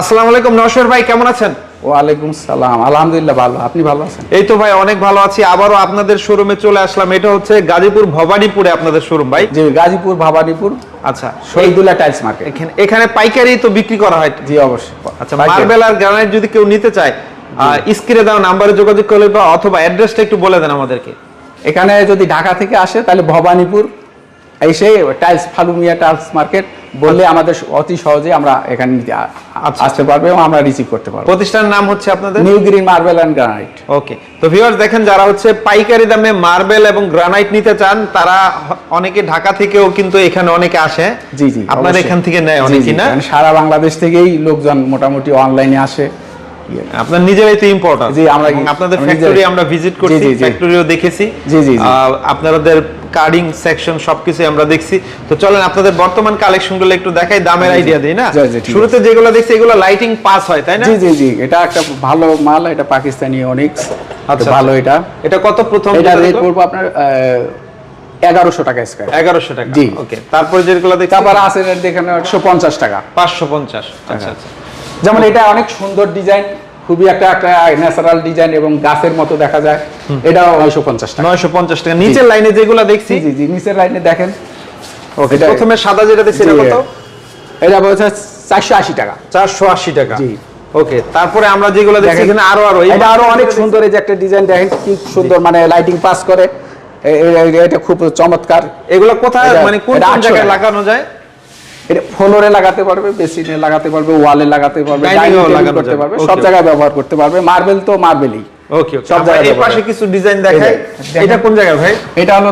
আসসালামু আলাইকুম ভাই কেমন আছেন? ওয়ালাইকুম সালাম আলহামদুলিল্লাহ ভালো আপনি ভালো আছেন? এই তো ভাই অনেক ভালো আছি। আবারও আপনাদের শোরুমে চলে আসলাম। এটা হচ্ছে গাজীপুর ভবানীপুরে আপনাদের শোরুম ভাই। জি গাজীপুর ভবানীপুর আচ্ছা শহীদুল্লাহ টাইলস মার্কেট এখানে এখানে পাইকারি তো বিক্রি করা হয়। জি অবশ্যই। আচ্ছা মার্বেল আর গ্রানাইট যদি কেউ নিতে চায় স্ক্রিনে দেওয়া নাম্বারে যোগাযোগ করলে বা অথবা অ্যাড্রেসটা একটু বলে দেন আমাদেরকে। এখানে যদি ঢাকা থেকে আসে তাহলে ভবানীপুর এসে টাইলস ফালুমিয়া টাইলস মার্কেট বললে আমাদের অতি সহজে আমরা এখানে আচ্ছা। আসতে পারবে এবং আমরা রিসিভ করতে পারব। প্রতিষ্ঠানের নাম হচ্ছে আপনাদের? New Green Marble and Granite okay তো ভিউয়ার্স দেখেন যারা হচ্ছে পাইকারি দামে মার্বেল এবং গ্রানাইট নিতে চান তারা অনেকে ঢাকা থেকেও কিন্তু এখানে অনেকে আসে। জি জি আপনার এখান থেকে নেয় অনেকে অনেকেই না? সারা বাংলাদেশ থেকেই লোকজন মোটামুটি অনলাইনে আসে। আপনার নিজেরাই তো ইম্পর্টেন্ট জি, আমরা- আপনাদের ফ্যাক্টরি আমরা ভিজিট করছি। ফ্যাক্টরিও দেখেছি। জি, জি। আপনাদের কার্ডিং সেকশন সবকিছু আমরা দেখছি। তো চলেন আপনাদের বর্তমান কালেকশনগুলো একটু দেখাই দামের। আইডিয়া দিই না? শুরুতে যেগুলো দেখছি এগুলো লাইটিং পাস হয় তাই না? জি জি জি। এটা একটা ভালো মাল এটা পাকিস্তানি অনিক্স আচ্ছা, ভালো আচ্ছা। এটা। এটা কত প্রথম এটা রেট পড়ব আপনার এগারোশো টাকা স্কোয়ার এগারোশো টাকা। জি। ওকে তারপরে যেগুলো দেখছি তারপর আছে রেট দেখেন একশো পঞ্চাশ টাকা। পাঁচশো পঞ্চাশ। আচ্ছা আচ্ছা। যেমন এটা অনেক সুন্দর ডিজাইন খুবই একটা একটা ন্যাচারাল ডিজাইন এবং গাছের মতো দেখা যায়। এটা নয়শো পঞ্চাশ টাকা। নয়শো পঞ্চাশ টাকা। নিচের লাইনে যেগুলো দেখছি? জি জি নিচের লাইনে দেখেন। ওকে প্রথমে সাদা যেটা দেখছি এটা কত? এটা বলছে চারশো আশি টাকা। চারশো আশি টাকা। জি। ওকে তারপরে আমরা যেগুলো দেখছি এখানে আরও আরও। এটা আরও অনেক সুন্দর এই যে একটা ডিজাইন দেখেন কি সুন্দর মানে লাইটিং পাস করে। এটা খুব চমৎকার। এগুলো কোথায়? মানে কোন জায়গায় লাগানো যায়? এটা ফ্লোরে লাগাতে পারবে বেসিনে লাগাতে পারবে ওয়ালে লাগাতে পারবে করতে পারবে সব জায়গায় ব্যবহার করতে পারবে মার্বেল তো মার্বেলই। ওকে সব জায়গায় এই পাশে কিছু ডিজাইন দেখাই। এটা কোন জায়গায় ভাই? এটা হলো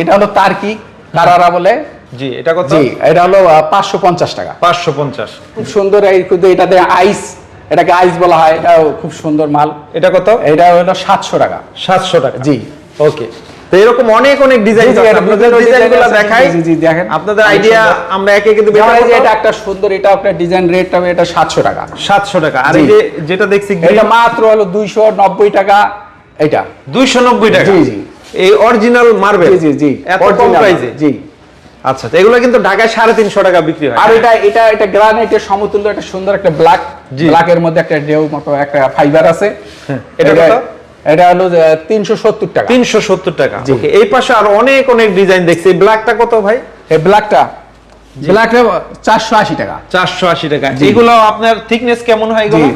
এটা হলো তার্কি কারারা বলে। জি এটা কত? জি এটা হলো পাঁচশো পঞ্চাশ টাকা। পাঁচশো পঞ্চাশ। খুব সুন্দর এই কিন্তু এটাতে আইস এটাকে আইস বলা হয় এটাও খুব সুন্দর মাল। এটা কত? এটা হলো সাতশো টাকা। সাতশো টাকা। জি। ওকে তো এরকম অনেক অনেক ডিজাইন জি, জি, এটা আপনাদের ডিজাইনগুলো দেখাই। জি, জি, দেখেন। আপনাদের আইডিয়া আমরা একে কিন্তু যেমন এটা একটা সুন্দর এটা আপনার ডিজাইন রেট হবে এটা সাতশো টাকা। সাতশো টাকা। আর এই যে যেটা দেখছি এটা মাত্র হলো দুইশো নব্বই টাকা এটা দুইশো নব্বই টাকা। জি, জি। এই অরিজিনাল মার্বেল জি জি জি। এত কম প্রাইসে জি। আচ্ছা তো এগুলো কিন্তু ঢাকায় সাড়ে তিনশো টাকা বিক্রি হয়। আর এটা এটা এটা গ্রানাইটের সমতুল্য একটা সুন্দর একটা ব্ল্যাক জি। ব্ল্যাকের মধ্যে একটা ডেউ মতো একটা ফাইবার আছে। এটা কত? এটা হলো তিনশো সত্তর টাকা। তিনশো সত্তর টাকা। জি। Okay, এই পাশে আর অনেক অনেক ডিজাইন দেখছি। ব্ল্যাকটা কত ভাই? এই ব্ল্যাকটা ব্ল্যাকটা চারশো আশি টাকা। চারশো আশি টাকা। এগুলো আপনার থিকনেস কেমন হয় এগুলো?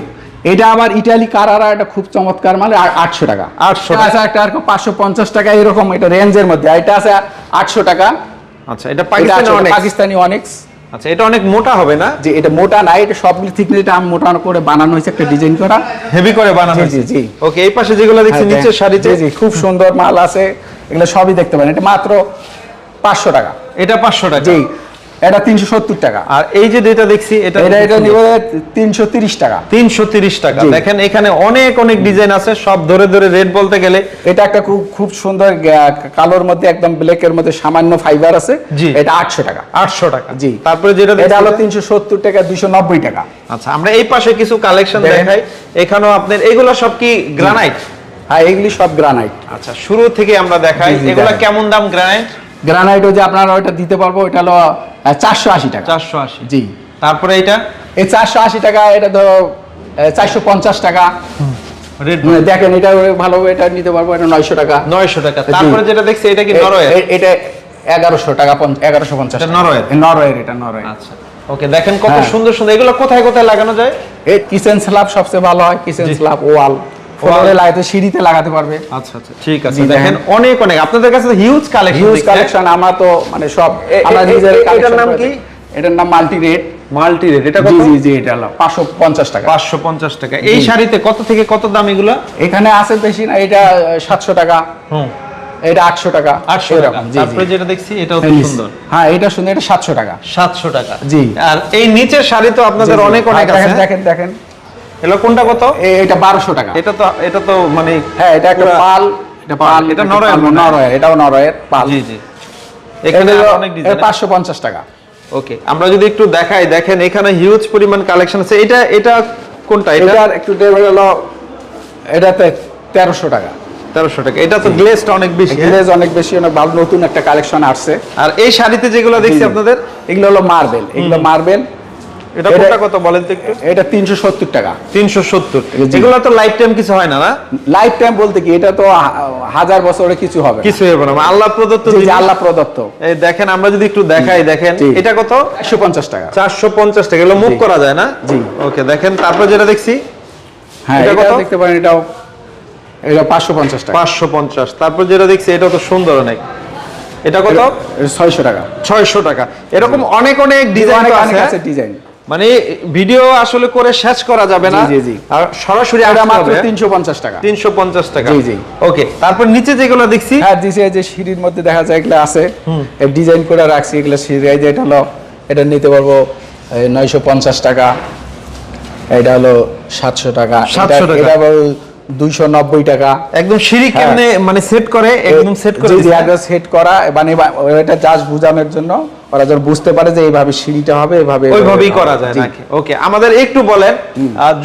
এটা আবার ইটালি কারারা এটা খুব চমৎকার মানে আটশো টাকা। 800 এটা আছে একটা আর পাঁচশো পঞ্চাশ টাকা এরকম এটা রেঞ্জের মধ্যে। এটা আছে আটশো টাকা। আচ্ছা এটা পাকিস্তানি অনেক পাকিস্তানি অনেক্স আচ্ছা এটা অনেক মোটা হবে না? যে এটা মোটা নাই এটা সবগুলো থিকনেস এটা আম মোটা করে বানানো হয়েছে একটা ডিজাইন করা। হেভি করে বানানো হয়েছে জি, জি। ওকে এই পাশে যেগুলো দেখছি নিচে নিচের শাড়িতে? জি, জি, খুব সুন্দর মাল আছে এগুলো সবই দেখতে পারেন। এটা মাত্র পাঁচশো টাকা। এটা পাঁচশো টাকা? জি। এটা তিনশো সত্তর টাকা। আর এই যে যেটা দেখছি এটা এটা নিবে টাকা। তিনশো তিরিশ টাকা। দেখেন এখানে অনেক অনেক ডিজাইন আছে সব ধরে ধরে বলতে গেলে। এটা একটা খুব খুব সুন্দর কালোর মধ্যে একদম ব্ল্যাকের মধ্যে সামান্য ফাইবার আছে। এটা আটশো টাকা। আটশো টাকা। জি। তারপরে যেটা এটা হলো তিনশো সত্তর টাকা দুইশো নব্বই টাকা। আচ্ছা আমরা এই পাশে কিছু কালেকশন। দেখাই। এখানেও আপনার এগুলো সব কি গ্রানাইট হ্যাঁ এগুলি সব গ্রানাইট আচ্ছা শুরু থেকে আমরা দেখাই। এগুলো কেমন দাম গ্রানাইট গ্রানাইট যে আপনারা ওইটা দিতে পারব এটা হলো চারশো আশি টাকা। চারশো আশি। জি। তারপরে এটা? এই চারশো আশি টাকা এটা ধরো চারশো পঞ্চাশ টাকা। মানে দেখেন এটা ভালো এটা নিতে পারব এটা নয়শো টাকা। নয়শো টাকা। তারপরে যেটা দেখছি এটা কি নরওয়ে এটা এগারোশো টাকা এগারোশো পঞ্চাশ এটা টাকা। নরওয়ের? এটা নরওয়ের। আচ্ছা। ওকে দেখেন কত হ্যাঁ। সুন্দর সুন্দর। এগুলো কোথায় কোথায় লাগানো যায়? এই কিচেন স্ল্যাব সবচেয়ে ভালো হয় কিচেন। স্ল্যাব ওয়াল। ফ্লোরে লাগাতে সিঁড়িতে লাগাতে পারবে। আচ্ছা আচ্ছা ঠিক আছে। দেখেন। অনেক অনেক। আপনাদের কাছে হিউজ কালেকশন হিউজ কালেকশন আমরা তো মানে সব আমরা নিজের এটার নাম কি? এটার নাম মাল্টি রেট মাল্টি রেট এটা কত? জি জি এটা হলো পাঁচশো পঞ্চাশ টাকা। পাঁচশো পঞ্চাশ টাকা। এই শাড়িতে কত থেকে কত দাম এগুলো? এখানে আছে বেশি না এটা সাতশো টাকা। হুম। এটা আটশো টাকা। আটশো টাকা। জি, জি। তারপরে যেটা দেখছি এটাও তো সুন্দর। হ্যাঁ এটা সুন্দর এটা সাতশো টাকা। সাতশো টাকা। জি। আর এই নিচের শাড়ি তো আপনাদের। অনেক অনেক আছে। দেখেন দেখেন। এগুলো কোনটা কত? এটা বারোশো টাকা। এটা তো এটা তো মানে হ্যাঁ এটা একটা পাল এটা পাল এটা নরওয়ের নরওয়ের এটাও নরওয়ের পাল। জি জি। এখানে অনেক ডিজাইন টাকা। ওকে আমরা যদি একটু দেখাই দেখেন এখানে হিউজ পরিমাণ কালেকশন আছে। এটা এটা কোনটা? এটা? একটু হলো এটাতে তেরোশো টাকা। তেরোশো টাকা। এটা তো গ্লেসটা অনেক বেশি হ্যাঁ? গ্লেজ অনেক বেশি অনেক ভালো নতুন একটা কালেকশন আসছে। আর এই শাড়িতে যেগুলো দেখছি। আপনাদের? এগুলো হলো মার্বেল এগুলো মার্বেল এটা কত বলেন তো একটু? এটা তিনশো সত্তর টাকা। তিনশো সত্তর। জি। এগুলো তো লাইফ টাইম কিছু হয় না না? লাইফ টাইম বলতে কি এটা তো হাজার বছরে কিছু হবে কিছু হবে না। আল্লাহ প্রদত্ত জি, জি, আল্লাহ প্রদত্ত। এই দেখেন আমরা যদি একটু দেখাই দেখেন এটা কত? একশো পঞ্চাশ টাকা। চারশো পঞ্চাশ টাকা। এগুলো মুভ করা যায় না? জি। ওকে দেখেন তারপর যেটা দেখছি। হ্যাঁ এটা কত? দেখতে পারেন এটাও এটা পাঁচশো পঞ্চাশ টাকা। পাঁচশো পঞ্চাশ। তারপর যেটা দেখছি এটা তো সুন্দর অনেক। এটা কত? ছয়শো টাকা। ছয়শো টাকা। এরকম অনেক অনেক ডিজাইন? আছে ডিজাইন মানে ভিডিও আসলে করে শেষ করা যাবে না। জি, জি। আর সরাসরি এটা মাত্র হবে তিনশো পঞ্চাশ টাকা। তিনশো পঞ্চাশ টাকা। জি, জি। ওকে তারপর নিচে যেগুলো দেখছি? হ্যাঁ দিছে এই যে সিঁড়ির মধ্যে দেখা যায় এগুলো আছে। ডিজাইন করে রাখছি এগুলো সিঁড়ি। এই যে এটা হলো এটা নিতে পারব নয়শো পঞ্চাশ টাকা। এটা হলো সাতশো টাকা। 700 টাকা। এটা দুইশো নব্বই টাকা। একদম সিঁড়ি হ্যাঁ। কেমনে মানে সেট করে একদম সেট করে জি। একদম সেট করা মানে এটা জাস্ট বোঝানোর জন্য ওরা যেন বুঝতে পারে যে এইভাবে সিঁড়িটা হবে ওইভাবেই করা যায় নাকি? ওকে আমাদের একটু বলেন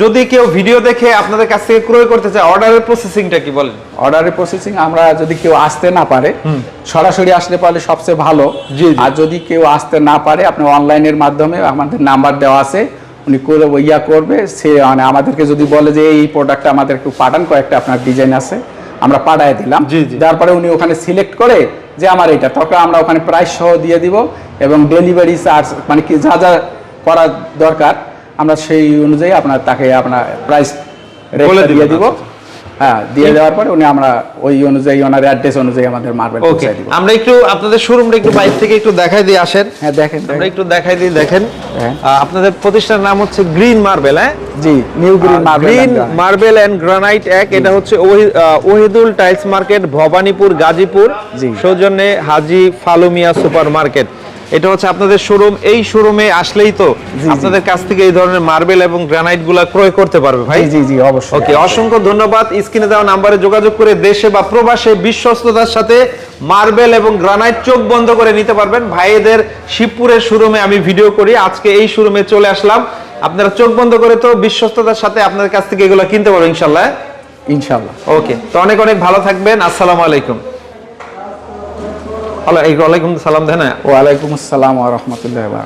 যদি কেউ ভিডিও দেখে আপনাদের কাছ থেকে ক্রয় করতে চায় অর্ডারের প্রসেসিংটা কি বলেন? অর্ডারের প্রসেসিং আমরা যদি কেউ আসতে না পারে সরাসরি আসলে পারলে সবচেয়ে ভালো। আর যদি কেউ আসতে না পারে আপনি অনলাইনের মাধ্যমে আমাদের নাম্বার দেওয়া আছে। উনি করে ইয়া করবে সে মানে আমাদেরকে যদি বলে যে এই প্রোডাক্টটা আমাদের একটু পাঠান কয়েকটা আপনার ডিজাইন আছে আমরা পাঠায় দিলাম। তারপরে উনি ওখানে সিলেক্ট করে যে আমার এটা তখন আমরা ওখানে প্রাইস সহ দিয়ে দিব এবং ডেলিভারি চার্জ মানে কি যা যা করা দরকার আমরা সেই অনুযায়ী আপনার তাকে আপনার প্রাইস রেগুলার দিয়ে দিব। হ্যাঁ দিয়ে দেওয়ার পরে উনি আমরা ওই অনুযায়ী ওনার অ্যাড্রেস অনুযায়ী আমাদের মার্বেল ওকে আমরা একটু আপনাদের শোরুমটা একটু বাইরে থেকে একটু দেখাই দিয়ে আসেন। হ্যাঁ দেখেন আমরা একটু দেখাই দিই দেখেন। হ্যাঁ। আপনাদের প্রতিষ্ঠানের নাম হচ্ছে গ্রিন মার্বেল হ্যাঁ? জি New Green Marble Green Marble and Granite এক এটা হচ্ছে ওহিদুল টাইলস মার্কেট ভবানীপুর গাজীপুর। জি। সৌজন্যে হাজি ফালুমিয়া সুপার মার্কেট। এটা হচ্ছে আপনাদের শোরুম এই শোরুমে আসলেই তো আপনাদের কাছ থেকে এই ধরনের মার্বেল এবং গ্রানাইটগুলা ক্রয় করতে পারবে ভাই। জি জি অবশ্যই ওকে অসংখ্য ধন্যবাদ। স্ক্রিনে দেওয়া নাম্বারে যোগাযোগ করে দেশে বা প্রবাসে বিশ্বস্ততার সাথে মার্বেল এবং গ্রানাইট চোখ বন্ধ করে নিতে পারবেন। ভাইদের শিবপুরের শোরুমে আমি ভিডিও করি। আজকে এই শোরুমে চলে আসলাম। আপনারা চোখ বন্ধ করে তো বিশ্বস্ততার সাথে আপনাদের কাছ থেকে এগুলো কিনতে পারবেন ইনশাল্লাহ ইনশাআল্লাহ। ওকে তো অনেক অনেক ভালো থাকবেন। আসসালামু আলাইকুম। ওয়ালাইকুম সালাম দেন ওয়ালাইকুম আসসালাম রহমতুল্লাহ